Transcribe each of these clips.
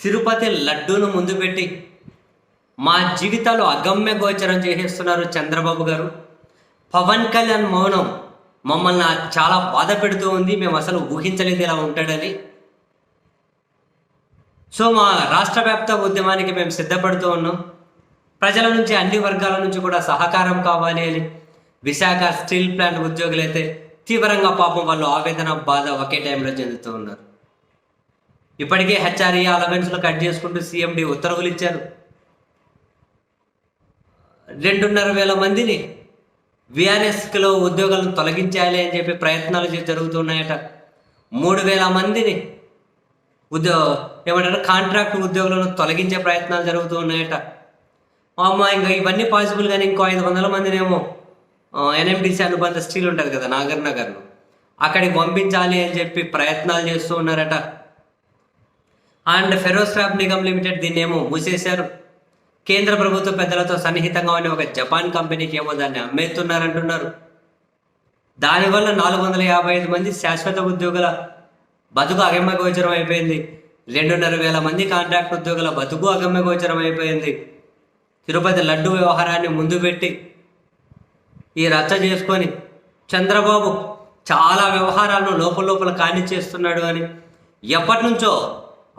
తిరుపతి లడ్డూను ముందు పెట్టి మా జీవితాలు అగమ్య గోచరం చేసేస్తున్నారు చంద్రబాబు గారు. పవన్ కళ్యాణ్ మౌనం మమ్మల్ని చాలా బాధ పెడుతూ ఉంది. మేము అసలు ఊహించలేదు ఇలా ఉంటాడని. సో మా రాష్ట్ర వ్యాప్త ఉద్యమానికి మేము సిద్ధపడుతూ ఉన్నాం. ప్రజల నుంచి అన్ని వర్గాల నుంచి కూడా సహకారం కావాలి అని. విశాఖ స్టీల్ ప్లాంట్ ఉద్యోగులైతే తీవ్రంగా పాపం వాళ్ళు ఆవేదన బాధ ఒకే టైంలో చెందుతూ ఉన్నారు. ఇప్పటికే హెచ్ఆర్ఏ అలవెన్స్లు కట్ చేసుకుంటూ సీఎండి ఉత్తర్వులు ఇచ్చారు. రెండున్నర వేల మందిని విఆర్ఎస్లో ఉద్యోగాలను తొలగించాలి అని చెప్పి ప్రయత్నాలు జరుగుతున్నాయట. మూడు వేల మందిని ఉద్యో ఏమంటారు కాంట్రాక్ట్ ఉద్యోగులను తొలగించే ప్రయత్నాలు జరుగుతూ ఉన్నాయట అమ్మ ఇంకా ఇవన్నీ పాసిబుల్ కానీ ఇంకో ఐదు వందల మందినేమో ఎన్ఎండిసి అనుబంధ స్టీల్ ఉంటుంది కదా నాగర్ నగర్లో. అక్కడికి పంపించాలి అని చెప్పి ప్రయత్నాలు చేస్తూ ఉన్నారట. అండ్ ఫెరోస్క్రాప్ నిగమ్ లిమిటెడ్ దీన్ని ఏమో మూసేశారు. కేంద్ర ప్రభుత్వ పెద్దలతో సన్నిహితంగా ఉన్న ఒక జపాన్ కంపెనీకి ఏమో దాన్ని అమ్మేస్తున్నారంటున్నారు. దానివల్ల నాలుగు వందల యాభై ఐదు మంది శాశ్వత ఉద్యోగుల బతుకు అగమ్య గోచరం అయిపోయింది. రెండున్నర వేల మంది కాంట్రాక్ట్ ఉద్యోగుల బతుకు అగమ్య గోచరం అయిపోయింది. తిరుపతి లడ్డు వ్యవహారాన్ని ముందు పెట్టి ఈ రచ్చ చేసుకొని చంద్రబాబు చాలా వ్యవహారాలను లోపల లోపల కానిచ్చేస్తున్నాడు అని ఎప్పటి నుంచో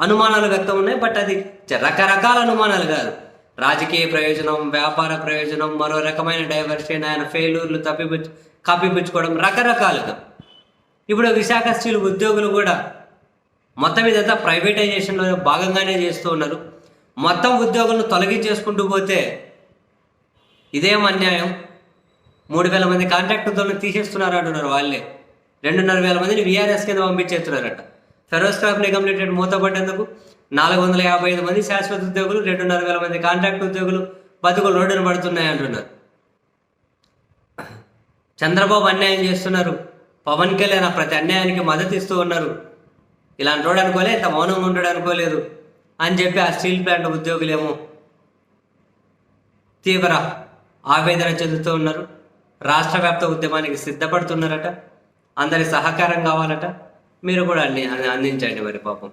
అనుమానాలు వ్యక్తం ఉన్నాయి బట్ అది రకరకాల అనుమానాలు కాదు. రాజకీయ ప్రయోజనం వ్యాపార ప్రయోజనం మరో రకమైన డైవర్షన్ ఆయన ఫెయిల్యూర్లు తప్పిపుచ్చు కప్పిపుచ్చుకోవడం రకరకాలుగా. ఇప్పుడు విశాఖ స్టీల్ ఉద్యోగులు కూడా మొత్తం ఇదంతా ప్రైవేటైజేషన్లో భాగంగానే చేస్తూ ఉన్నారు. మొత్తం ఉద్యోగులను తొలగించేసుకుంటూ పోతే ఇదేం అన్యాయం? మూడు వేల మంది కాంట్రాక్ట్ తీసేస్తున్నారు అంటున్నారు వాళ్ళే. రెండున్నర వేల మందిని విఆర్ఎస్ కింద పంపించేస్తున్నారట. ఫెరో స్టాక్ నిగమ్ లిమిటెడ్ మూతపడ్డేందుకు నాలుగు వందల యాభై ఐదు మంది శాశ్వత ఉద్యోగులు రెండున్నర వేల మంది కాంట్రాక్ట్ ఉద్యోగులు బతుకులు రోడ్డున పడుతున్నాయి అంటున్నారు. చంద్రబాబు అన్యాయం చేస్తున్నారు. పవన్ కళ్యాణ్ ఆ ప్రతి అన్యాయానికి మద్దతు ఇస్తూ ఉన్నారు. ఇలాంటి రోడ్ అనుకోలే ఇంత మౌనంగా ఉండడు అనుకోలేదు అని చెప్పి ఆ స్టీల్ ప్లాంట్ ఉద్యోగులేమో తీవ్ర ఆవేదన చెందుతూ ఉన్నారు. రాష్ట్ర వ్యాప్త ఉద్యమానికి సిద్ధపడుతున్నారట. అందరి సహకారం కావాలట. మీరు కూడా అన్ని అందించండి మరి పాపం.